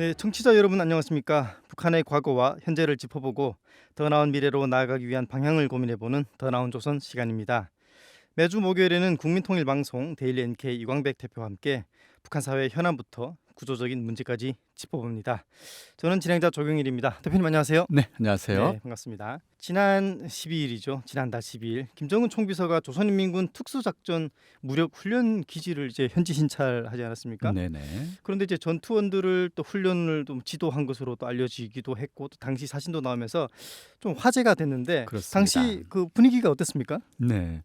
네, 청취자 여러분 안녕하십니까? 북한의 과거와 현재를 짚어보고 더 나은 미래로 나아가기 위한 방향을 고민해보는 더 나은 조선 시간입니다. 매주 목요일에는 국민통일방송 데일리 NK 이광백 대표와 함께 북한 사회 현안부터 구조적인 문제까지 짚어봅니다. 저는 진행자 조경일입니다. 대표님 안녕하세요. 네, 안녕하세요. 네, 반갑습니다. 지난 12일이죠. 지난달 12일 김정은 총비서가 조선인민군 특수작전 무력 훈련 기지를 이제 현지 신찰하지 않았습니까? 네, 네. 그런데 이제 전투원들을 또 훈련을 좀 지도한 것으로 또 알려지기도 했고 또 당시 사진도 나오면서 좀 화제가 됐는데 그렇습니다. 당시 그 분위기가 어땠습니까? 네.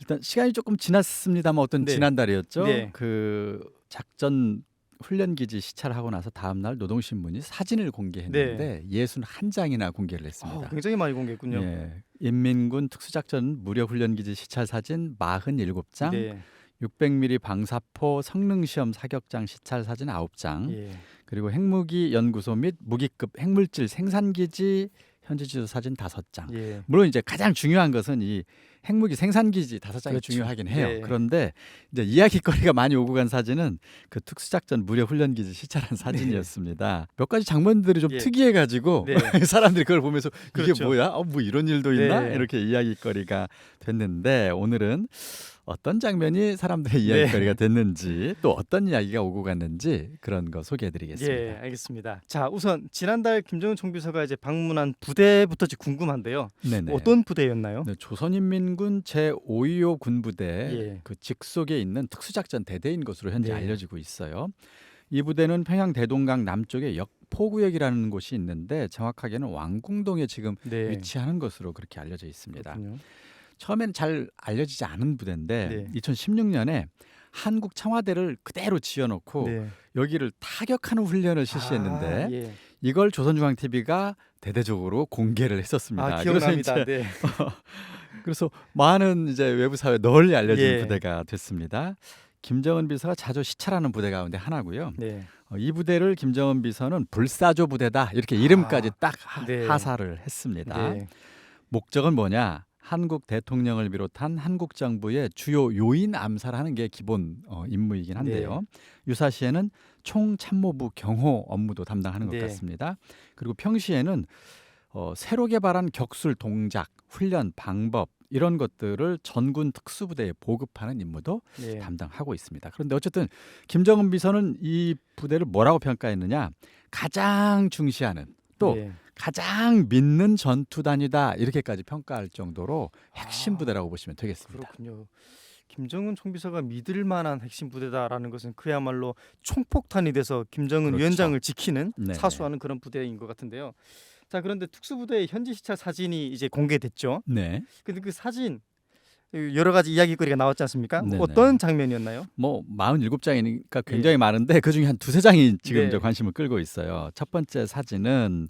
일단 시간이 조금 지났습니다만 어떤 네. 지난달이었죠. 네. 그 작전 훈련 기지 시찰하고 나서 다음 날 노동신문이 사진을 공개했는데 예순 한 장이나 공개를 어, 했습니다. 굉장히 많이 공개했군요. 예. 인민군 특수작전 무력 훈련 기지 시찰 사진 47장, 네. 600mm 방사포 성능 시험 사격장 시찰 사진 9장, 예. 그리고 핵무기 연구소 및 무기급 핵물질 생산 기지 현지 지도 사진 5장. 예. 물론 이제 가장 중요한 것은 이 핵무기 생산 기지 다섯 장이 그렇죠. 중요하긴 해요. 네. 그런데 이제 이야기거리가 많이 오고 간 사진은 그 특수작전 무력 훈련 기지 시찰한 사진이었습니다. 몇 가지 장면들이 좀 네. 예. 특이해 가지고 네. 사람들이 그걸 보면서 이게 그렇죠. 뭐야? 어, 뭐 이런 일도 있나? 네. 이렇게 이야기거리가 됐는데 오늘은 어떤 장면이 사람들의 네. 이야기거리가 됐는지 또 어떤 이야기가 오고 갔는지 그런 거 소개해 드리겠습니다. 예, 알겠습니다. 자, 우선 지난달 김정은 총비서가 이제 방문한 부대부터 좀 궁금한데요. 네네. 어떤 부대였나요? 네, 조선인민 군 제525 군부대 예. 그 직속에 있는 특수작전 대대인 것으로 현재 네. 알려지고 있어요. 이 부대는 평양 대동강 남쪽에 역포구역이라는 곳이 있는데 정확하게는 왕궁동에 지금 네. 위치하는 것으로 그렇게 알려져 있습니다. 그렇군요. 처음에는 잘 알려지지 않은 부대인데 네. 2016년에 한국 청와대를 그대로 지어놓고 네. 여기를 타격하는 훈련을 실시했는데 아, 예. 이걸 조선중앙TV가 대대적으로 공개를 했었습니다. 아, 그래서 기억납니다. 이제 네. 그래서 많은 이제 외부 사회에 널리 알려진 예. 부대가 됐습니다. 김정은 비서가 자주 시찰하는 부대 가운데 하나고요. 네. 어, 이 부대를 김정은 비서는 불사조 부대다 이렇게 이름까지 아, 딱 하, 네. 하사를 했습니다. 네. 목적은 뭐냐? 한국 대통령을 비롯한 한국 정부의 주요 요인 암살하는 게 기본 어, 임무이긴 한데요. 네. 유사시에는 총참모부 경호 업무도 담당하는 것 네. 같습니다. 그리고 평시에는 어, 새로 개발한 격술 동작, 훈련 방법 이런 것들을 전군 특수부대에 보급하는 임무도 네. 담당하고 있습니다. 그런데 어쨌든 김정은 비서는 이 부대를 뭐라고 평가했느냐? 가장 중시하는 또 네. 가장 믿는 전투단이다 이렇게까지 평가할 정도로 핵심 아, 부대라고 보시면 되겠습니다. 그렇군요. 김정은 총비서가 믿을 만한 핵심 부대다라는 것은 그야말로 총폭탄이 돼서 김정은 그렇죠. 위원장을 지키는 네네. 사수하는 그런 부대인 것 같은데요. 자 그런데 특수부대의 현지 시찰 사진이 이제 공개됐죠. 네, 근데 그 사진 여러 가지 이야기거리가 나왔지 않습니까? 네네. 어떤 장면이었나요? 뭐 47장이니까 굉장히 많은데 그중에 한 두세 장이 지금 네. 관심을 끌고 있어요. 첫 번째 사진은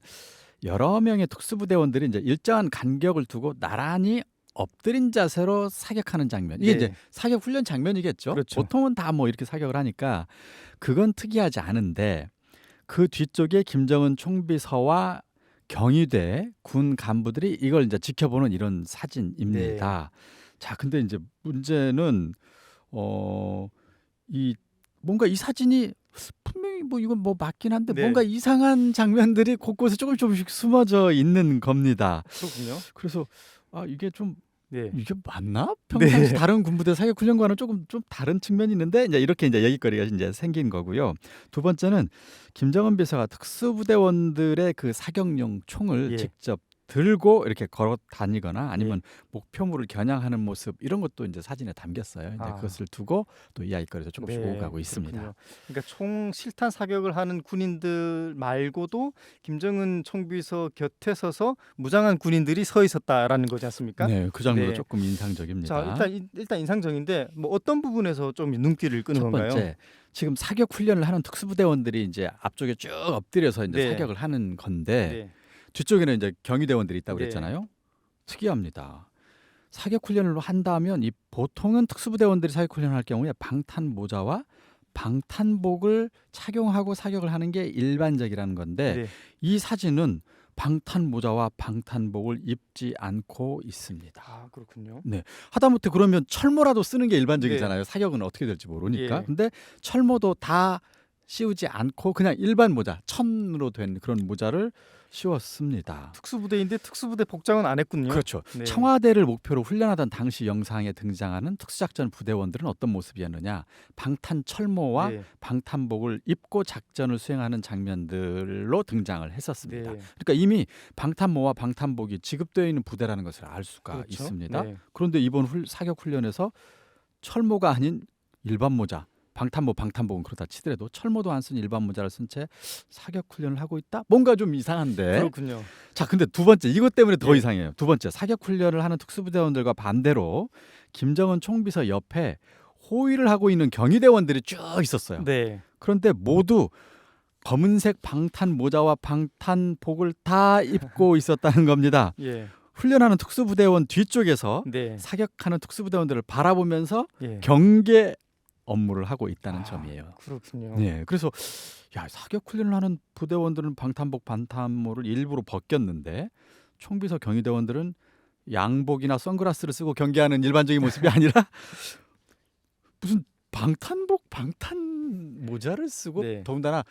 여러 명의 특수부대원들이 이제 일정한 간격을 두고 나란히 엎드린 자세로 사격하는 장면. 이게 네. 이제 사격 훈련 장면이겠죠. 그렇죠. 보통은 다 뭐 이렇게 사격을 하니까 그건 특이하지 않은데 그 뒤쪽에 김정은 총비서와 경위대 군 간부들이 이걸 이제 지켜보는 이런 사진입니다. 네. 자, 근데 이제 문제는 어 이 뭔가 이 사진이 분명히 뭐 이건 뭐 맞긴 한데 네. 뭔가 이상한 장면들이 곳곳에 조금 조금씩 숨어져 있는 겁니다. 그렇군요. 그래서 아 이게 좀 네. 이게 맞나? 평상시 네. 다른 군부대 사격 훈련과는 조금 좀 다른 측면이 있는데 이제 이렇게 이제 얘기거리가 이제 생긴 거고요. 두 번째는 김정은 비서가 특수부대원들의 그 사격용 총을 예. 직접 들고 이렇게 걸어 다니거나 아니면 예. 목표물을 겨냥하는 모습 이런 것도 이제 사진에 담겼어요. 이제 아. 그것을 두고 또 이야기거리도 조금씩 네, 오고 가고 있습니다. 그렇군요. 그러니까 총 실탄 사격을 하는 군인들 말고도 김정은 총비서 곁에 서서 무장한 군인들이 서 있었다라는 거지 않습니까? 네, 그 장면도 네. 조금 인상적입니다. 자 일단 이- 일단 인상적인데 뭐 어떤 부분에서 좀 눈길을 끄는 첫 건가요? 번째 지금 사격 훈련을 하는 특수부대원들이 이제 앞쪽에 쭉 엎드려서 이제 네. 사격을 하는 건데 네. 뒤쪽에는 이제 경위대원들이 있다고 네. 그랬잖아요. 특이합니다. 사격 훈련을 한다면 이 보통은 특수부대원들이 사격 훈련을 할 경우에 방탄 모자와 방탄복을 착용하고 사격을 하는 게 일반적이라는 건데 네. 이 사진은 방탄 모자와 방탄복을 입지 않고 있습니다. 아 그렇군요. 하다못해 그러면 철모라도 쓰는 게 일반적이잖아요. 사격은 어떻게 될지 모르니까. 예. 근데 철모도 다 씌우지 않고 그냥 일반 모자, 천으로 된 그런 모자를 씌웠습니다. 특수부대인데 특수부대 복장은 안 했군요. 그렇죠. 네. 청와대를 목표로 훈련하던 당시 영상에 등장하는 특수작전 부대원들은 어떤 모습이었느냐? 방탄 철모와 네. 방탄복을 입고 작전을 수행하는 장면들로 등장을 했었습니다. 네. 그러니까 이미 방탄모와 방탄복이 지급되어 있는 부대라는 것을 알 수가 그렇죠. 있습니다. 네. 그런데 이번 훌- 사격 훈련에서 철모가 아닌 일반 모자, 방탄모 방탄복은 그렇다 치더라도 철모도 안 쓴 일반 모자를 쓴 채 사격 훈련을 하고 있다. 뭔가 좀 이상한데. 그렇군요. 자, 근데 두 번째 이것 때문에 더 예. 이상해요. 두 번째 사격 훈련을 하는 특수부대원들과 반대로 김정은 총비서 옆에 호위를 하고 있는 경위대원들이 쭉 있었어요. 네. 그런데 모두 검은색 방탄 모자와 방탄복을 다 입고 있었다는 겁니다. 예. 훈련하는 특수부대원 뒤쪽에서 네. 사격하는 특수부대원들을 바라보면서 예. 경계 업무를 하고 있다는 아, 점이에요. 그렇군요. 네, 그래서 야 사격 훈련을 하는 부대원들은 방탄복 반탄모를 일부러 벗겼는데 총비서 경위대원들은 양복이나 선글라스를 쓰고 경계하는 일반적인 모습이 아니라 무슨 방탄복 방탄 모자를 쓰고 네. 더군다나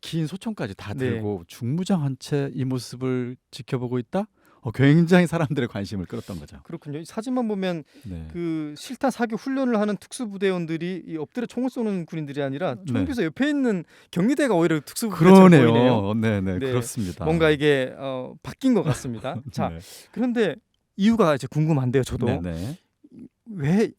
긴 소총까지 다 네. 들고 중무장 한 채 이 모습을 지켜보고 있다. 어, 굉장히 사람들의 관심을 끌었던 거죠. 그렇군요. 이 사진만 보면 네. 그 실탄 사격 훈련을 하는 특수부대원들이 이 엎드려 총을 쏘는 군인들이 아니라 총비서 옆에 있는 경리대가 오히려 특수부대처럼 보이네요. 네, 네, 네. 그렇습니다. 뭔가 이게 어, 바뀐 것 같습니다. 자, 네. 그런데 이유가 이제 궁금한데요. 저도 네, 네. 왜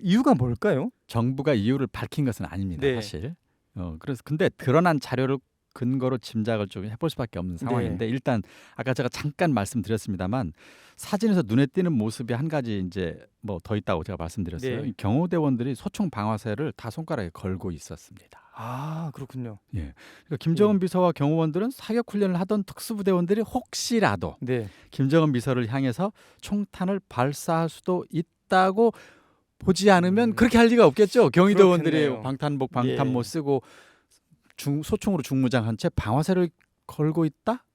이유가 뭘까요? 정부가 이유를 밝힌 것은 아닙니다. 네. 사실. 어, 그래서 근데 드러난 자료를 근거로 짐작을 좀 해볼 수밖에 없는 네. 상황인데 일단 아까 제가 잠깐 말씀드렸습니다만 사진에서 눈에 띄는 모습이 한 가지 이제 뭐 더 있다고 제가 말씀드렸어요. 네. 이 경호대원들이 소총 방아쇠를 다 손가락에 걸고 있었습니다. 아, 그렇군요. 그러니까 김정은 네. 비서와 경호원들은 사격 훈련을 하던 특수부대원들이 혹시라도 네. 김정은 비서를 향해서 총탄을 발사할 수도 있다고 보지 않으면 음. 그렇게 할 리가 없겠죠. 경위대원들이. 방탄복 방탄모 예. 쓰고 중 소총으로 중무장한 채 방아쇠를 걸고 있다?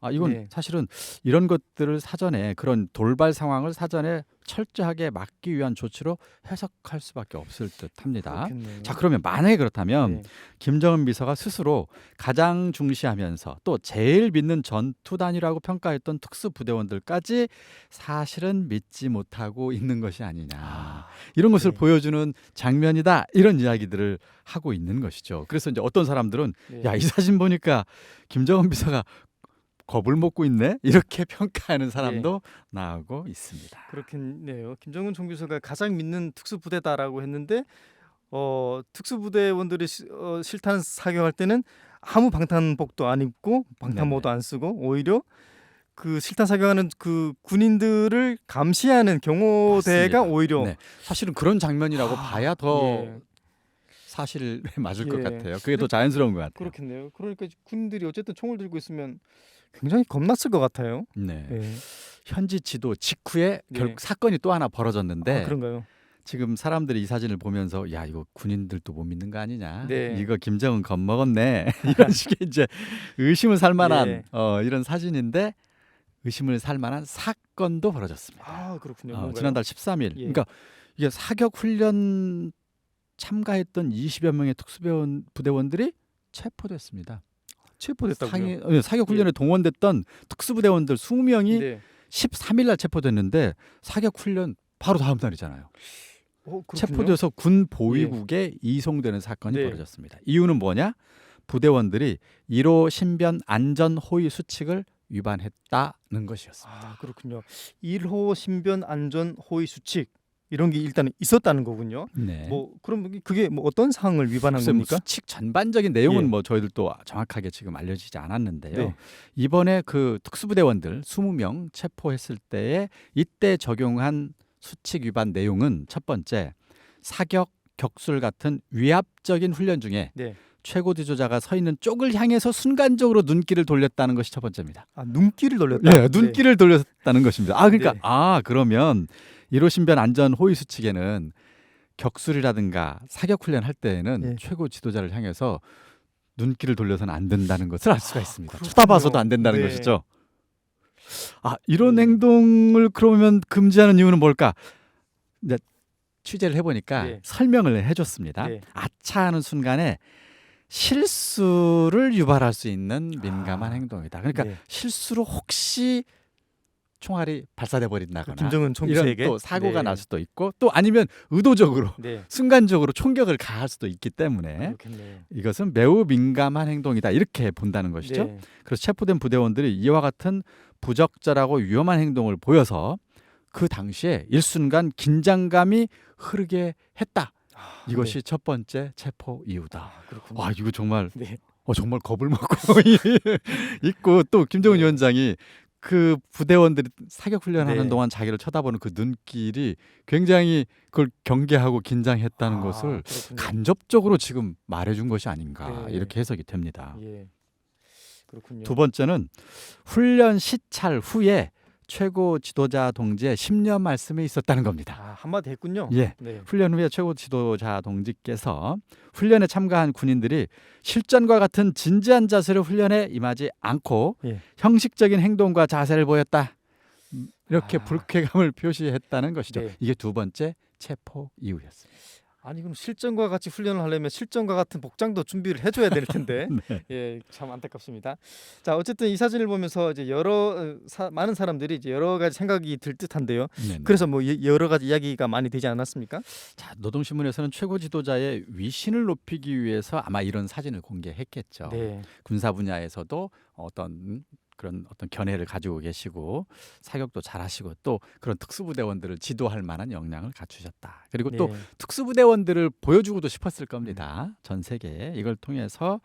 아 이건 네. 사실은 이런 것들을 사전에 그런 돌발 상황을 사전에 철저하게 막기 위한 조치로 해석할 수밖에 없을 듯합니다. 그렇겠네요. 자 그러면 만약에 그렇다면 네. 김정은 비서가 스스로 가장 중시하면서 또 제일 믿는 전투단이라고 평가했던 특수 부대원들까지 사실은 믿지 못하고 있는 것이 아니냐 아, 이런 것을 네. 보여주는 장면이다 이런 이야기들을 하고 있는 것이죠. 그래서 이제 어떤 사람들은 네. 야이 사진 보니까 김정은 비서가 겁을 먹고 있네 이렇게 평가하는 사람도 나오고 있습니다. 그렇겠네요. 김정은 총비서가 가장 믿는 특수부대다라고 했는데 어, 특수부대원들이 시, 어, 실탄 사격할 때는 아무 방탄복도 안 입고 방탄모도 안 쓰고 오히려 그 실탄 사격하는 그 군인들을 감시하는 경호대가 맞습니다. 오히려 네. 사실은 그런 장면이라고 아, 봐야 더 예, 사실에 맞을 것 예. 같아요. 그게 더 자연스러운 것 같아요. 그렇겠네요. 그러니까 군인들이 어쨌든 총을 들고 있으면 굉장히 겁났을 것 같아요. 네. 네. 현지 지도 직후에 네. 결국 사건이 또 하나 벌어졌는데 아, 그런가요? 지금 사람들이 이 사진을 보면서 야 이거 군인들도 못 믿는 거 아니냐 네. 이거 김정은 겁먹었네 이런 식의 이제 의심을 살 만한 예. 어, 이런 사진인데 의심을 살 만한 사건도 벌어졌습니다. 아 그렇군요. 어? 지난달 13일 예. 그러니까 이게 사격 훈련 참가했던 20여 명의 특수배원 부대원들이 체포됐습니다. 체포됐다고요? 상해, 어, 사격 훈련에 동원됐던 특수부대원들 20명이 네. 13일 날 체포됐는데 사격 훈련 바로 다음 날이잖아요. 어. 체포돼서 군 보위국에 이송되는 사건이 네. 벌어졌습니다. 이유는 뭐냐? 부대원들이 1호 신변 안전 호위 수칙을 위반했다는 것이었습니다. 아 그렇군요. 1호 신변 안전 호위 수칙 이런 게 일단 있었다는 거군요. 네. 뭐 그럼 그게 뭐 어떤 사항을 위반한 뭐 겁니까? 수칙 전반적인 내용은 예. 뭐 저희들도 정확하게 지금 알려지지 않았는데요. 네. 이번에 그 특수부대원들 20명 체포했을 때에 이때 적용한 수칙 위반 내용은 첫 번째 사격 격술 같은 위압적인 훈련 중에 네. 최고 지도자가 서 있는 쪽을 향해서 순간적으로 눈길을 돌렸다는 것이 첫 번째입니다. 아 눈길을 돌렸다. 예, 눈길을 돌렸다는 것입니다. 아 그러니까 네. 아 그러면 1호 신변 안전 호위 수칙에는 격술이라든가 사격 훈련 할 때에는 예. 최고 지도자를 향해서 눈길을 돌려서는 안 된다는 것을 알 수가 아, 있습니다. 그렇군요. 쳐다봐서도 안 된다는 네. 것이죠. 아 이런 네. 행동을 그러면 금지하는 이유는 뭘까? 이제 취재를 해보니까 네. 설명을 해줬습니다. 네. 아차하는 순간에 실수를 유발할 수 있는 민감한 아. 행동이다. 그러니까 네. 실수로 혹시 총알이 발사돼 버린다거나 김정은 이런 또 사고가 네. 날 수도 있고 또 아니면 의도적으로 네. 순간적으로 총격을 가할 수도 있기 때문에 그렇겠네요. 이것은 매우 민감한 행동이다 이렇게 본다는 것이죠. 네. 그래서 체포된 부대원들이 이와 같은 부적절하고 위험한 행동을 보여서 그 당시에 일순간 긴장감이 흐르게 했다. 아, 이것이 첫 번째 체포 네. 이유다. 아, 그렇군요. 와 이거 정말 네. 어, 정말 겁을 먹고 있고 또 김정은 네. 위원장이 그 부대원들이 사격 훈련하는 네. 동안 자기를 쳐다보는 그 눈길이 굉장히 그걸 경계하고 긴장했다는 아, 것을 그렇군요. 간접적으로 지금 말해준 것이 아닌가 네. 이렇게 해석이 됩니다. 예. 두 번째는 훈련 시찰 후에 최고 지도자 동지의 심려 말씀이 있었다는 겁니다. 아, 한마디 했군요. 예. 네. 훈련 후에 최고 지도자 동지께서 훈련에 참가한 군인들이 실전과 같은 진지한 자세로 훈련에 임하지 않고 예. 형식적인 행동과 자세를 보였다. 음, 이렇게 아. 불쾌감을 표시했다는 것이죠. 네. 이게 두 번째 체포 이유였습니다. 아니 그럼 실전과 같이 훈련을 하려면 실전과 같은 복장도 준비를 해줘야 될 텐데 네. 예, 참 안타깝습니다. 자, 어쨌든 이 사진을 보면서 이제 여러 어, 사, 많은 사람들이 이제 여러 가지 생각이 들 듯한데요. 네, 네. 그래서 뭐 예- 여러 가지 이야기가 많이 되지 않았습니까? 자, 노동신문에서는 최고 지도자의 위신을 높이기 위해서 아마 이런 사진을 공개했겠죠. 네, 군사 분야에서도 어떤 그런 어떤 견해를 가지고 계시고 사격도 잘하시고 또 그런 특수부대원들을 지도할 만한 역량을 갖추셨다. 그리고 또 네. 특수부대원들을 보여주고도 싶었을 겁니다. 전 세계에 이걸 통해서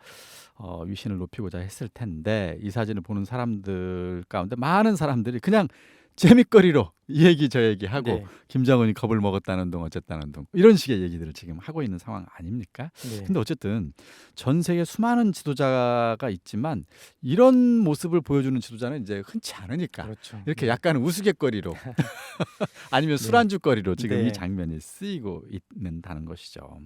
어, 위신을 높이고자 했을 텐데 이 사진을 보는 사람들 가운데 많은 사람들이 그냥 재밌거리로 이 얘기 저 얘기 하고 네, 김정은이 겁을 먹었다는 둥 어쨌다는 둥 이런 식의 얘기들을 지금 하고 있는 상황 아닙니까? 네. 근데 어쨌든 전 세계 수많은 지도자가 있지만 이런 모습을 보여주는 지도자는 이제 흔치 않으니까 그렇죠. 이렇게 네. 약간 우스갯거리로 아니면 술안주거리로 지금 네. 이 장면이 쓰이고 있는다는 것이죠.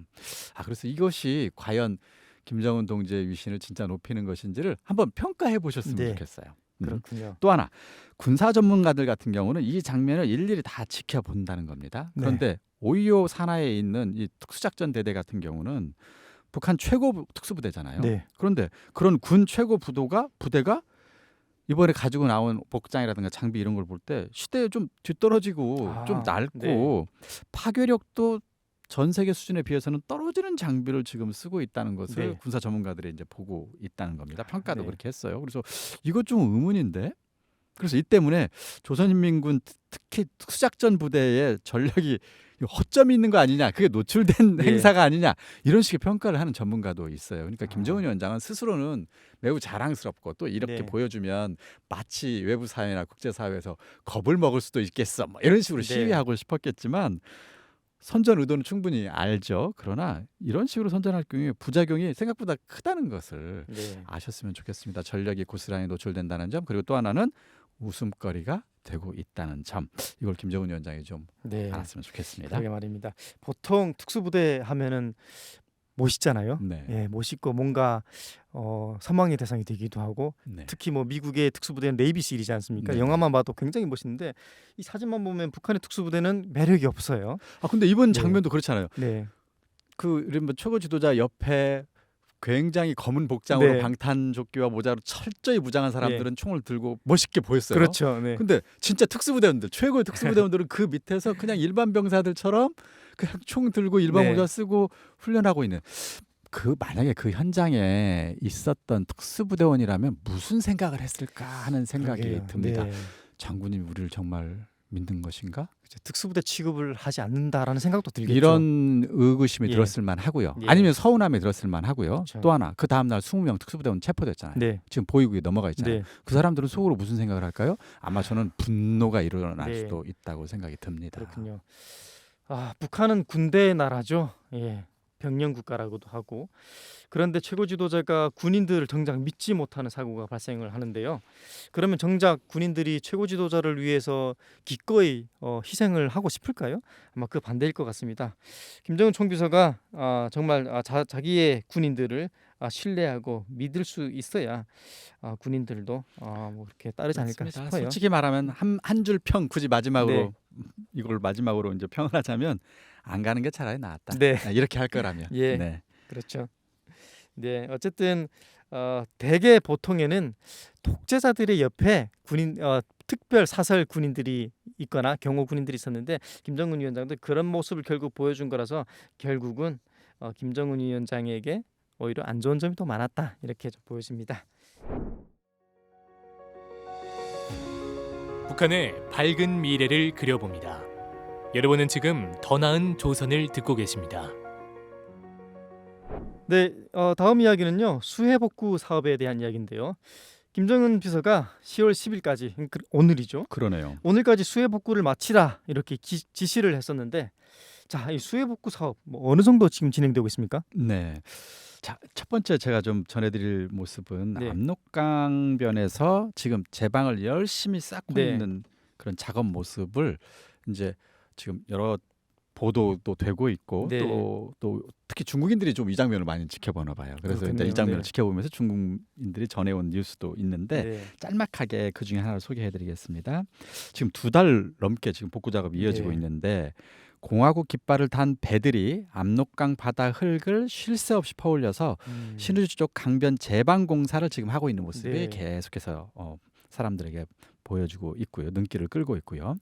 아 그래서 이것이 과연 김정은 동지의 위신을 진짜 높이는 것인지를 한번 평가해 보셨으면 네. 좋겠어요. 음. 그렇군요. 또 하나 군사 전문가들 같은 경우는 이 장면을 일일이 다 지켜본다는 겁니다. 네. 그런데 오이오 산하에 있는 이 특수작전 대대 같은 경우는 북한 최고 특수부대잖아요. 네, 그런데 그런 군 최고 부도가 부대가 이번에 가지고 나온 복장이라든가 장비 이런 걸 볼 때 시대에 좀 뒤떨어지고 아, 좀 낡고 네. 파괴력도 전 세계 수준에 비해서는 떨어지는 장비를 지금 쓰고 있다는 것을 네. 군사 전문가들이 이제 보고 있다는 겁니다. 평가도 네. 그렇게 했어요. 그래서 이거 좀 의문인데. 그래서 이 때문에 조선인민군 특- 특히 특수작전 부대의 전력이 허점이 있는 거 아니냐, 그게 노출된 네. 행사가 아니냐 이런 식의 평가를 하는 전문가도 있어요. 그러니까 아. 김정은 위원장은 스스로는 매우 자랑스럽고 또 이렇게 네. 보여주면 마치 외부 사회나 국제 사회에서 겁을 먹을 수도 있겠어, 뭐 이런 식으로 네. 시위하고 싶었겠지만 선전 의도는 충분히 알죠. 그러나 이런 식으로 선전할 경우에 부작용이 생각보다 크다는 것을 네. 아셨으면 좋겠습니다. 전력이 고스란히 노출된다는 점 그리고 또 하나는 웃음거리가 되고 있다는 점 이걸 김정은 위원장이 좀 네. 알았으면 좋겠습니다. 그러게 말입니다. 보통 특수부대 하면은 멋있잖아요. 네. 예, 멋있고 뭔가 어, 선망의 대상이 되기도 하고 네. 특히 뭐 미국의 특수부대는 네이비실이지 않습니까? 네. 영화만 봐도 굉장히 멋있는데 이 사진만 보면 북한의 특수부대는 매력이 없어요. 아 근데 이번 네. 장면도 그렇잖아요. 네, 그 이른바 최고 지도자 옆에 굉장히 검은 복장으로 네. 방탄조끼와 모자로 철저히 무장한 사람들은 총을 들고 멋있게 보였어요. 그렇죠. 네. 근데 진짜 특수부대원들 최고의 특수부대원들은 그 밑에서 그냥 일반 병사들처럼 그냥 총 들고 일반 네. 모자 쓰고 훈련하고 있는 그 만약에 그 현장에 있었던 특수부대원이라면 무슨 생각을 했을까 하는 생각이 그러게요. 듭니다. 네. 장군님이 우리를 정말 믿는 것인가? 그렇죠. 특수부대 취급을 하지 않는다라는 생각도 들겠죠. 이런 의구심이 예. 들었을 만하고요. 예. 아니면 서운함이 들었을 만하고요. 그렇죠. 또 하나 그 다음 날 20명 특수부대원 체포됐잖아요. 네, 지금 보이국에 넘어가 있잖아요. 네, 그 사람들은 속으로 무슨 생각을 할까요? 아마 저는 분노가 일어날 네. 수도 있다고 생각이 듭니다. 그렇군요. 아, 북한은 군대의 나라죠. 예. 병영 국가라고도 하고 그런데 최고 지도자가 군인들을 정작 믿지 못하는 사고가 발생을 하는데요. 그러면 정작 군인들이 최고 지도자를 위해서 기꺼이 어, 희생을 하고 싶을까요? 아마 그 반대일 것 같습니다. 김정은 총비서가 아, 정말 아, 자, 자기의 군인들을 아, 신뢰하고 믿을 수 있어야 아, 군인들도 아, 뭐 그렇게 따르지 않을까 맞습니다. 싶어요. 솔직히 말하면 한 한 줄 평 굳이 마지막으로 네. 이걸 마지막으로 이제 평을 하자면 안 가는 게 차라리 낫다. 네, 아, 이렇게 할 거라면. 예. 네. 그렇죠. 네, 어쨌든 어, 대개 보통에는 독재자들의 옆에 군인 어, 특별 사설 군인들이 있거나 경호 군인들이 있었는데 김정은 위원장도 그런 모습을 결국 보여준 거라서 결국은 어, 김정은 위원장에게 오히려 안 좋은 점이 더 많았다 이렇게 좀 보여집니다. 북한의 밝은 미래를 그려봅니다. 여러분은 지금 더 나은 조선을 듣고 계십니다. 네, 어, 다음 이야기는요 수해 복구 사업에 대한 이야기인데요. 김정은 비서가 10월 10일까지 그, 오늘이죠. 그러네요. 오늘까지 수해 복구를 마치라 이렇게 기, 지시를 했었는데 자, 이 수해 복구 사업 뭐 어느 정도 지금 진행되고 있습니까? 네. 자, 첫 번째 제가 좀 전해드릴 모습은 네. 압록강변에서 지금 제방을 열심히 쌓고 네. 있는 그런 작업 모습을 이제 지금 여러 보도도 되고 있고 네. 또, 또 특히 중국인들이 좀 이 장면을 많이 지켜보나 봐요. 그래서 그렇군요. 이 장면을 네. 지켜보면서 중국인들이 전해온 뉴스도 있는데 네. 짤막하게 그 중에 하나를 소개해드리겠습니다. 지금 두 달 넘게 지금 복구 작업이 이어지고 네. 있는데 공화국 깃발을 단 배들이 압록강 바다 흙을 쉴 새 없이 퍼올려서 음. 신의주 쪽 강변 제방 공사를 지금 하고 있는 모습이 네. 계속해서 어, 사람들에게 보여주고 있고요. 눈길을 끌고 있고요.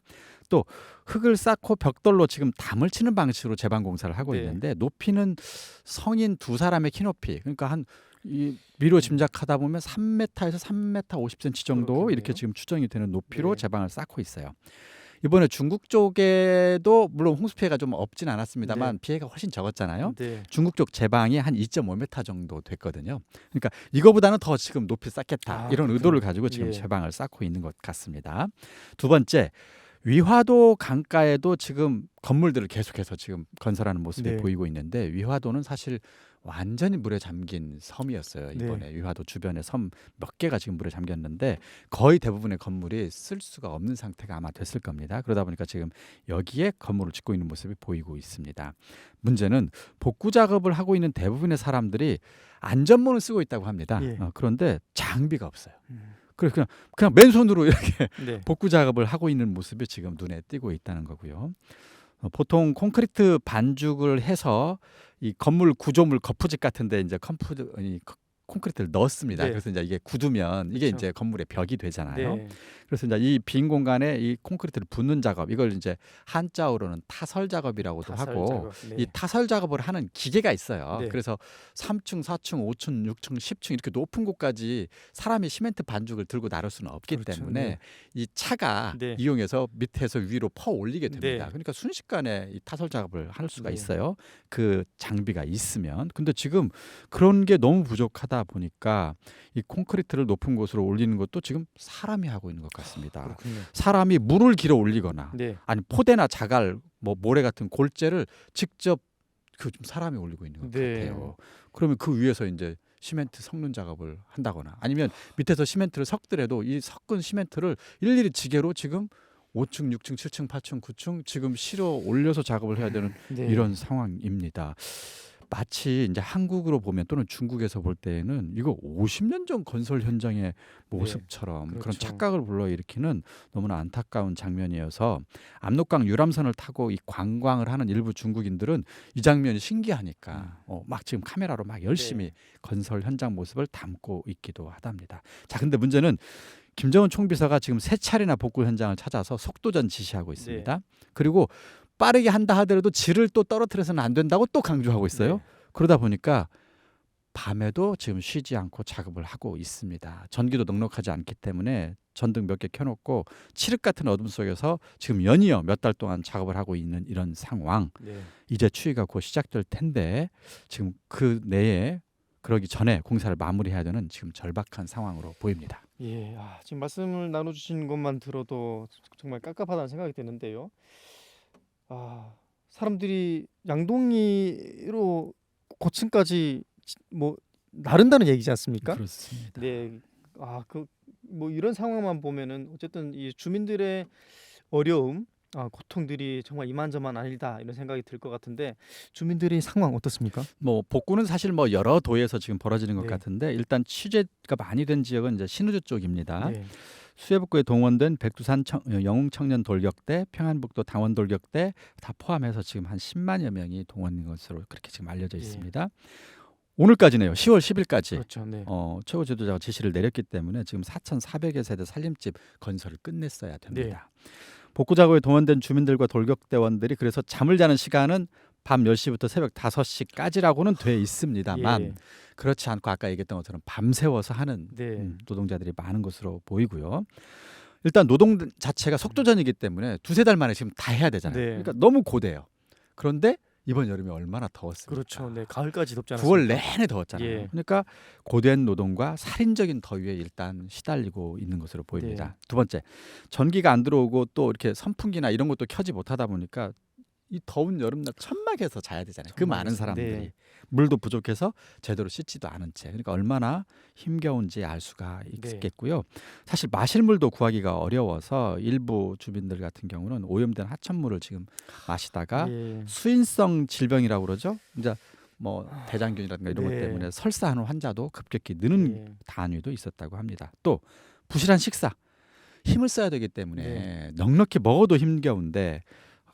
또 흙을 쌓고 벽돌로 지금 담을 치는 방식으로 제방 공사를 하고 네. 있는데 높이는 성인 두 사람의 키 높이 그러니까 한 이 미로 짐작하다 보면 3m에서 3m 50cm 정도 그렇겠네요. 이렇게 지금 추정이 되는 높이로 네. 제방을 쌓고 있어요. 이번에 중국 쪽에도 물론 홍수 피해가 좀 없진 않았습니다만 피해가 훨씬 적었잖아요. 네. 중국 쪽 제방이 한 2.5m 정도 됐거든요. 그러니까 이거보다는 더 지금 높이 쌓겠다 아, 이런 그렇군요. 의도를 가지고 지금 예. 제방을 쌓고 있는 것 같습니다. 두 번째 위화도 강가에도 지금 건물들을 계속해서 지금 건설하는 모습이 네. 보이고 있는데 위화도는 사실 완전히 물에 잠긴 섬이었어요. 네. 이번에 위화도 주변에 섬 몇 개가 지금 물에 잠겼는데 거의 대부분의 건물이 쓸 수가 없는 상태가 아마 됐을 겁니다. 그러다 보니까 지금 여기에 건물을 짓고 있는 모습이 보이고 있습니다. 문제는 복구 작업을 하고 있는 대부분의 사람들이 안전모는 쓰고 있다고 합니다. 예. 어, 그런데 장비가 없어요. 음. 그래서 그냥 그냥 맨손으로 이렇게 네. 복구 작업을 하고 있는 모습이 지금 눈에 띄고 있다는 거고요. 어, 보통 콘크리트 반죽을 해서 이 건물 구조물 거푸집 같은데 이제 co- 콘크리트를 넣습니다. 네. 그래서 이제 이게 굳으면 이게 그렇죠. 이제 건물의 벽이 되잖아요. 네. 그래서 이제 이 빈 공간에 이 콘크리트를 붓는 작업 이걸 이제 한자어로는 타설 작업이라고도 타설 하고 작업. 네. 이 타설 작업을 하는 기계가 있어요. 네. 그래서 3층, 4층, 5층, 6층, 10층 이렇게 높은 곳까지 사람이 시멘트 반죽을 들고 나를 수는 없기 그렇죠. 때문에 네. 이 차가 네. 이용해서 밑에서 위로 퍼 올리게 됩니다. 네. 그러니까 순식간에 이 타설 작업을 할 수가 네. 있어요. 그 장비가 있으면. 근데 지금 그런 게 너무 부족하다 보니까 이 콘크리트를 높은 곳으로 올리는 것도 지금 사람이 하고 있는 것 같습니다. 그렇군요. 사람이 물을 길어 올리거나 네. 아니 포대나 자갈 뭐 모래 같은 골재를 직접 그 좀 사람이 올리고 있는 것 네. 같아요. 그러면 그 위에서 이제 시멘트 섞는 작업을 한다거나 아니면 밑에서 시멘트를 섞더라도 이 섞은 시멘트를 일일이 지게로 지금 5층, 6층, 7층, 8층, 9층 지금 실어 올려서 작업을 해야 되는 네. 이런 상황입니다. 마치 이제 한국으로 보면 또는 중국에서 볼 때에는 이거 50년 전 건설 현장의 모습처럼 그런 그렇죠. 착각을 불러일으키는 너무나 안타까운 장면이어서 압록강 유람선을 타고 이 관광을 하는 일부 중국인들은 이 장면이 신기하니까 어, 막 지금 카메라로 막 열심히 네. 건설 현장 모습을 담고 있기도 하답니다. 자, 근데 문제는 김정은 총비서가 지금 세 차례나 복구 현장을 찾아서 속도전 지시하고 있습니다. 네. 그리고 빠르게 한다 하더라도 질을 또 떨어뜨려서는 안 된다고 또 강조하고 있어요. 네. 그러다 보니까 밤에도 지금 쉬지 않고 작업을 하고 있습니다. 전기도 넉넉하지 않기 때문에 전등 몇 개 켜놓고 칠흑 같은 어둠 속에서 지금 연이어 몇 달 동안 작업을 하고 있는 이런 상황. 네. 이제 추위가 곧 시작될 텐데 지금 그 내에 그러기 전에 공사를 마무리해야 되는 지금 절박한 상황으로 보입니다. 예, 아, 지금 말씀을 나눠주신 것만 들어도 정말 깝깝하다는 생각이 드는데요. 아, 사람들이 양동이로 고층까지 지- 뭐 나른다는 얘기지 않습니까? 그렇습니다. 네, 아, 그 뭐 이런 상황만 보면은 어쨌든 이 주민들의 어려움, 아, 고통들이 정말 이만저만 아니다 이런 생각이 들 것 같은데 주민들의 상황 어떻습니까? 뭐 복구는 사실 뭐 여러 도에서 지금 벌어지는 것 네. 같은데 일단 취재가 많이 된 지역은 이제 신우주 쪽입니다. 네, 수해복구에 동원된 백두산 청, 영웅 청년 돌격대, 평안북도 당원 돌격대 다 포함해서 지금 한 10만여 명이 동원된 것으로 그렇게 지금 알려져 예. 있습니다. 오늘까지네요. 10월 10일까지 그렇죠. 네. 어, 최고 지도자가 지시를 내렸기 때문에 지금 4,400여 세대 살림집 건설을 끝냈어야 됩니다. 네. 복구 작업에 동원된 주민들과 돌격대원들이 그래서 잠을 자는 시간은 밤 10시부터 새벽 5시까지라고는 돼 있습니다만 예. 그렇지 않고 아까 얘기했던 것처럼 밤새워서 하는 네. 음, 노동자들이 많은 것으로 보이고요. 일단 노동 자체가 속도전이기 때문에 두세 달 만에 지금 다 해야 되잖아요. 네. 그러니까 너무 고돼요. 그런데 이번 여름이 얼마나 더웠습니까? 그렇죠. 네. 가을까지 덥지 않았습니까? 9월 내내 더웠잖아요. 예. 그러니까 고된 노동과 살인적인 더위에 일단 시달리고 있는 것으로 보입니다. 네. 두 번째, 전기가 안 들어오고 또 이렇게 선풍기나 이런 것도 켜지 못하다 보니까 이 더운 여름날 천막에서 자야 되잖아요. 그 많은 천막에서, 사람들이 네. 물도 부족해서 제대로 씻지도 않은 채. 그러니까 얼마나 힘겨운지 알 수가 네. 있겠고요. 사실 마실 물도 구하기가 어려워서 일부 주민들 같은 경우는 오염된 하천물을 지금 마시다가 예. 수인성 질병이라고 그러죠. 이제 뭐 대장균이라든가 이런 네. 것 때문에 설사하는 환자도 급격히 느는 예. 단위도 있었다고 합니다. 또 부실한 식사 힘을 써야 되기 때문에 네. 넉넉히 먹어도 힘겨운데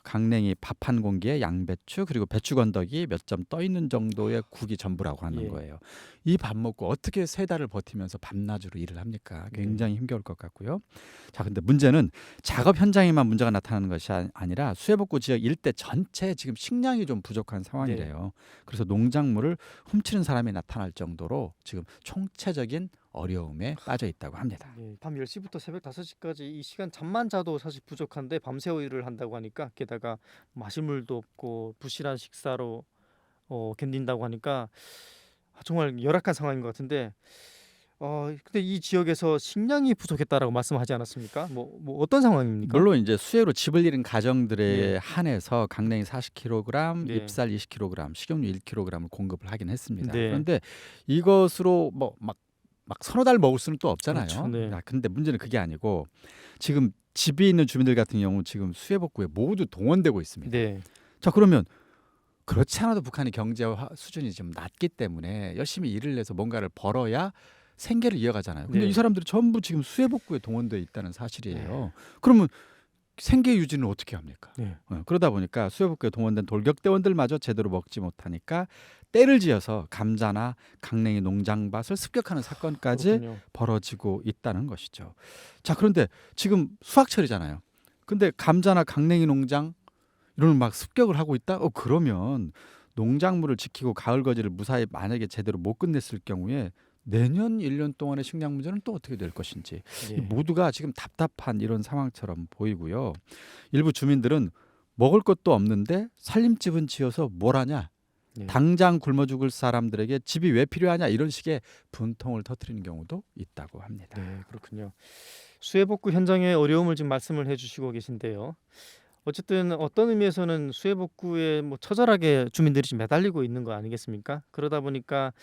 강냉이 밥 한 공기에 양배추 그리고 배추 건더기 몇 점 떠 있는 정도의 국이 전부라고 하는 예. 거예요. 이 밥 먹고 어떻게 세 달을 버티면서 밤낮으로 일을 합니까? 네. 굉장히 힘겨울 것 같고요. 자, 근데 문제는 작업 현장에만 문제가 나타나는 것이 아- 아니라 수해복구 지역 일대 전체에 지금 식량이 좀 부족한 상황이래요. 그래서 농작물을 훔치는 사람이 나타날 정도로 지금 총체적인 어려움에 빠져 있다고 합니다. 예, 밤 10시부터 새벽 5시까지 이 시간 잠만 자도 사실 부족한데 밤새 일을 한다고 하니까 게다가 마실 물도 없고 부실한 식사로 어, 견딘다고 하니까 정말 열악한 상황인 것 같은데 어 근데 이 지역에서 식량이 부족했다라고 말씀하지 않았습니까? 뭐, 뭐 어떤 상황입니까? 물론 이제 수해로 집을 잃은 가정들에 네. 한해서 강냉이 40kg, 네. 잎살 20kg, 식용유 1kg을 공급을 하긴 했습니다. 네. 그런데 이것으로 뭐 막 막 서너 달 먹을 수는 또 없잖아요. 그렇죠, 네. 야, 근데 문제는 그게 아니고 지금 집이 있는 주민들 같은 경우 지금 수해 복구에 모두 동원되고 있습니다. 네. 자 그러면 그렇지 않아도 북한의 경제 화- 수준이 좀 낮기 때문에 열심히 일을 내서 뭔가를 벌어야 생계를 이어가잖아요. 근데 네. 이 사람들이 전부 지금 수해 복구에 동원돼 있다는 사실이에요. 그러면 생계 유지는 어떻게 합니까? 네. 어, 그러다 보니까 복구에 동원된 돌격대원들마저 제대로 먹지 못하니까 때를 지어서 감자나 강냉이 농장밭을 습격하는 사건까지 그렇군요. 벌어지고 있다는 것이죠. 자, 그런데 지금 수확철이잖아요. 근데 감자나 강냉이 농장 이런 막 습격을 하고 있다? 어, 그러면 농작물을 지키고 가을 거지를 무사히 만약에 제대로 못 끝냈을 경우에 내년 1년 동안의 식량 문제는 또 어떻게 될 것인지 이 예. 모두가 지금 답답한 이런 상황처럼 보이고요. 일부 주민들은 먹을 것도 없는데 살림집은 지어서 뭘 하냐? 예. 당장 굶어 죽을 사람들에게 집이 왜 필요하냐 이런 식의 분통을 터뜨리는 경우도 있다고 합니다. 네, 그렇군요. 수해 복구 현장의 어려움을 지금 말씀을 해주시고 계신데요. 어쨌든 어떤 의미에서는 수해 복구에 뭐 처절하게 주민들이 지금 매달리고 있는 거 아니겠습니까? 그러다 보니까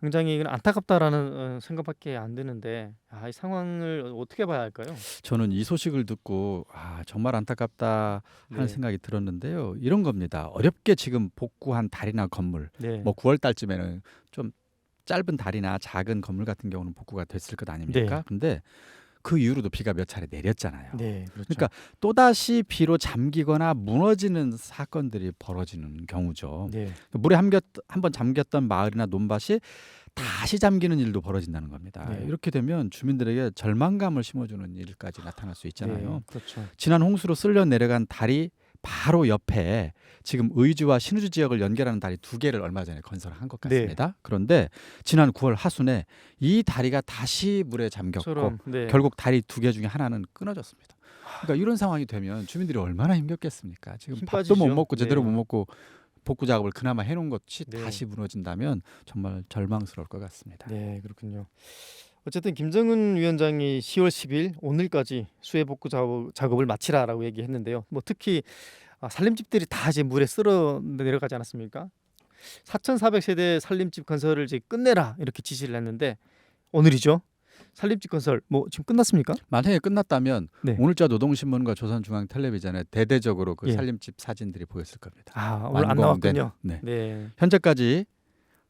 굉장히 이건 안타깝다라는 어, 생각밖에 안 드는데 아, 이 상황을 어떻게 봐야 할까요? 저는 이 소식을 듣고 아 정말 안타깝다 하는 네. 생각이 들었는데요. 이런 겁니다. 어렵게 지금 복구한 다리나 건물, 네, 뭐 9월 달쯤에는 좀 짧은 다리나 작은 건물 같은 경우는 복구가 됐을 것 아닙니까? 네. 근데 그 이후로도 비가 몇 차례 내렸잖아요. 네, 그렇죠. 그러니까 또다시 비로 잠기거나 무너지는 사건들이 벌어지는 경우죠. 네, 물에 함겼 한번 잠겼던 마을이나 논밭이 다시 잠기는 일도 벌어진다는 겁니다. 네. 이렇게 되면 주민들에게 절망감을 심어주는 일까지 나타날 수 있잖아요. 네, 그렇죠. 지난 홍수로 쓸려 내려간 다리 바로 옆에 지금 의주와 신우주 지역을 연결하는 다리 두 개를 얼마 전에 건설한 것 네. 같습니다. 그런데 지난 9월 하순에 이 다리가 다시 물에 잠겼고 처럼 네. 결국 다리 두 개 중에 하나는 끊어졌습니다. 그러니까 이런 상황이 되면 주민들이 얼마나 힘겹겠습니까? 지금 힘 밥도 못 빠지죠. 먹고 제대로 네. 못 먹고 복구 작업을 그나마 해놓은 것이 네. 다시 무너진다면 정말 절망스러울 것 같습니다. 네, 그렇군요. 어쨌든 김정은 위원장이 10월 10일 오늘까지 수해 복구 작업, 작업을 마치라라고 얘기했는데요. 뭐 특히 아, 살림집들이 다 이제 물에 쓸어 내려가지 않았습니까? 4,400세대 살림집 건설을 이제 끝내라 이렇게 지시를 했는데 오늘이죠. 살림집 건설 뭐 지금 끝났습니까? 만약에 끝났다면 네. 오늘자 노동신문과 조선중앙텔레비전에 대대적으로 그 예. 살림집 사진들이 보였을 겁니다. 아 오늘 안. 나왔군요. 네. 네, 현재까지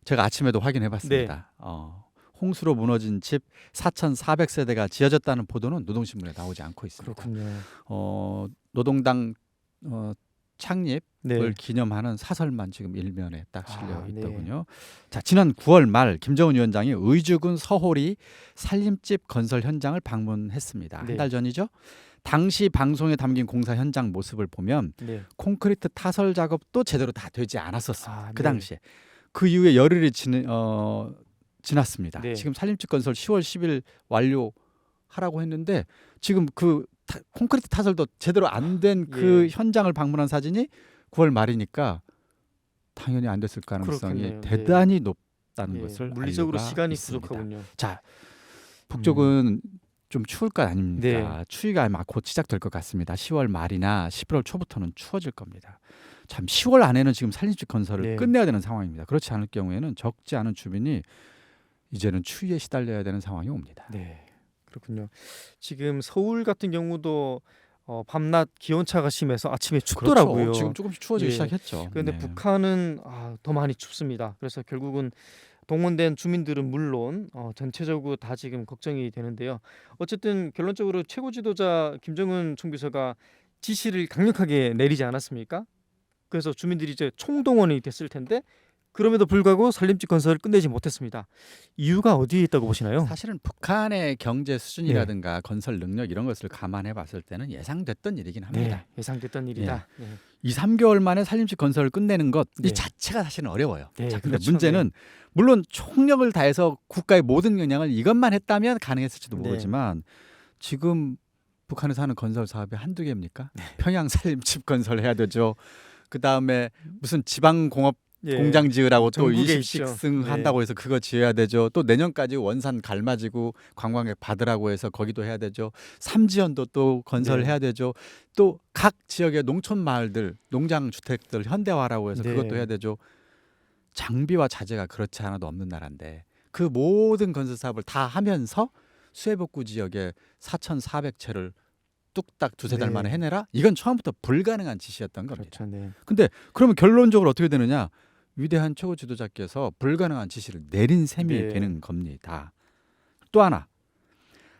제가 아침에도 확인해봤습니다. 어, 홍수로 무너진 집 4,400세대가 지어졌다는 보도는 노동신문에 나오지 않고 있습니다. 그렇군요. 어, 노동당 어, 창립 네. 기념하는 사설만 지금 일면에 딱 실려 아, 네. 있더군요. 자 지난 9월 말 김정은 위원장이 의주군 서호리 살림집 건설 현장을 방문했습니다. 네. 한달 전이죠. 당시 방송에 담긴 공사 현장 모습을 보면 네. 콘크리트 타설 작업도 제대로 다 되지 않았었습니다. 아, 그 네. 당시에 그 이후에 열흘이 지, 어, 지났습니다. 네. 지금 살림집 건설 10월 10일 완료하라고 했는데 지금 그 타, 콘크리트 타설도 제대로 안 된그 예. 현장을 방문한 사진이 9월 말이니까 당연히 안 됐을 가능성이 그렇겠네요. 대단히 높다는 네. 것을 물리적으로 시간이 있습니다. 부족하군요. 자 북쪽은 좀 추울 것 아닙니까? 네. 추위가 아마 곧 시작될 것 같습니다. 10월 말이나 11월 초부터는 추워질 겁니다. 참 10월 안에는 지금 살림집 건설을 네. 끝내야 되는 상황입니다. 그렇지 않을 경우에는 적지 않은 주민이 이제는 추위에 시달려야 되는 상황이 옵니다. 네, 그렇군요. 지금 서울 같은 경우도 어, 밤낮 기온차가 심해서 아침에 춥더라고요. 그렇죠. 지금 조금씩 추워지기 예. 시작했죠. 그런데 네. 북한은 아, 더 많이 춥습니다. 그래서 결국은 동원된 주민들은 물론 어, 전체적으로 다 지금 걱정이 되는데요. 어쨌든 결론적으로 최고 지도자 김정은 총비서가 지시를 강력하게 내리지 않았습니까? 그래서 주민들이 이제 총동원이 됐을 텐데 그럼에도 불구하고 살림집 건설을 끝내지 못했습니다. 이유가 어디에 있다고 보시나요? 사실은 북한의 경제 네. 수준이라든가 건설 능력 이런 것을 감안해 봤을 때는 예상됐던 일이긴 합니다. 네, 예상됐던 일이다. 네. 2, 3개월 만에 살림집 건설을 끝내는 것 이 네. 자체가 사실은 어려워요. 네, 자, 근데 그렇죠. 문제는 물론 총력을 다해서 국가의 모든 영향을 이것만 했다면 가능했을지도 네. 모르지만 지금 북한에서 하는 건설 사업이 한두 개입니까? 네. 평양 살림집 건설해야 되죠. 그다음에 무슨 지방 공업 예. 공장 지으라고 또 전국에 20씩 있죠. 승 네. 한다고 해서 그거 지어야 되죠. 또 내년까지 원산 갈마지고 관광객 받으라고 해서 거기도 해야 되죠. 삼지연도 또 건설해야 되죠. 또 각 지역의 농촌 마을들, 농장 주택들 현대화라고 해서 네. 그것도 해야 되죠. 장비와 자재가 그렇지 않아도 없는 나라인데 그 모든 건설 사업을 다 하면서 수해복구 지역에 4,400채를 뚝딱 두세 달 네. 만에 해내라? 이건 처음부터 불가능한 지시였던 겁니다. 그렇죠. 네. 근데 그러면 결론적으로 어떻게 되느냐? 위대한 최고 지도자께서 불가능한 지시를 내린 셈이 네. 되는 겁니다. 또 하나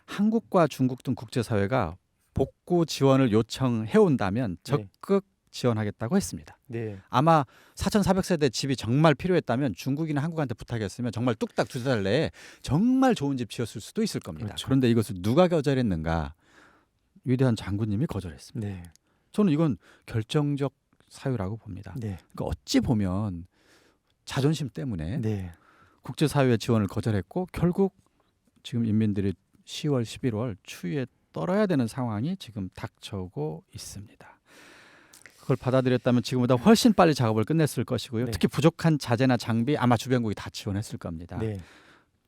한국과 중국 등 국제사회가 복구 지원을 요청해 온다면 네. 적극 지원하겠다고 했습니다. 네. 아마 4,400세대 집이 정말 필요했다면 중국이나 한국한테 부탁했으면 정말 뚝딱 두세 달 내에 정말 좋은 집 지었을 수도 있을 겁니다. 그렇죠. 그런데 이것을 누가 거절했는가? 위대한 장군님이 거절했습니다. 네. 저는 이건 결정적 사유라고 봅니다. 네. 그러니까 어찌 보면 자존심 때문에 네. 국제사회의 지원을 거절했고 결국 지금 인민들이 10월, 11월 추위에 떨어야 되는 상황이 지금 닥쳐오고 있습니다. 그걸 받아들였다면 지금보다 훨씬 빨리 작업을 끝냈을 것이고요. 네. 특히 부족한 자재나 장비 아마 주변국이 다 지원했을 겁니다. 네.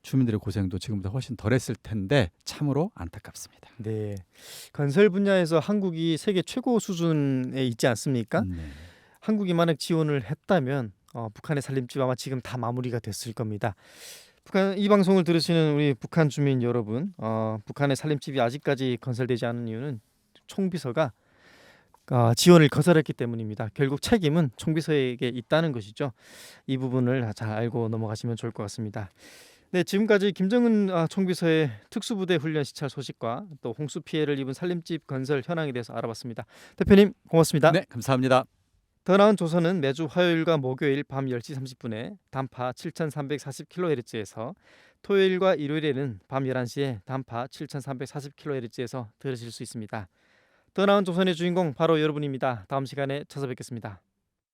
주민들의 고생도 지금보다 훨씬 덜했을 텐데 참으로 안타깝습니다. 네. 건설 분야에서 한국이 세계 최고 수준에 있지 않습니까? 네. 한국이 만약 지원을 했다면 어, 북한의 살림집 아마 지금 다 마무리가 됐을 겁니다. 북한 이 방송을 들으시는 우리 북한 주민 여러분, 어, 북한의 살림집이 아직까지 건설되지 않은 이유는 총비서가 어, 지원을 거절했기 때문입니다. 결국 책임은 총비서에게 있다는 것이죠. 이 부분을 잘 알고 넘어가시면 좋을 것 같습니다. 네, 지금까지 김정은 아, 총비서의 특수부대 훈련 시찰 소식과 또 홍수 피해를 입은 살림집 건설 현황에 대해서 알아봤습니다. 대표님 고맙습니다. 네, 감사합니다. 더 나은 조선은 매주 화요일과 목요일 밤 10시 30분에 단파 7340kHz에서 토요일과 일요일에는 밤 11시에 단파 7340kHz에서 들으실 수 있습니다. 더 나은 조선의 주인공 바로 여러분입니다. 다음 시간에 찾아뵙겠습니다.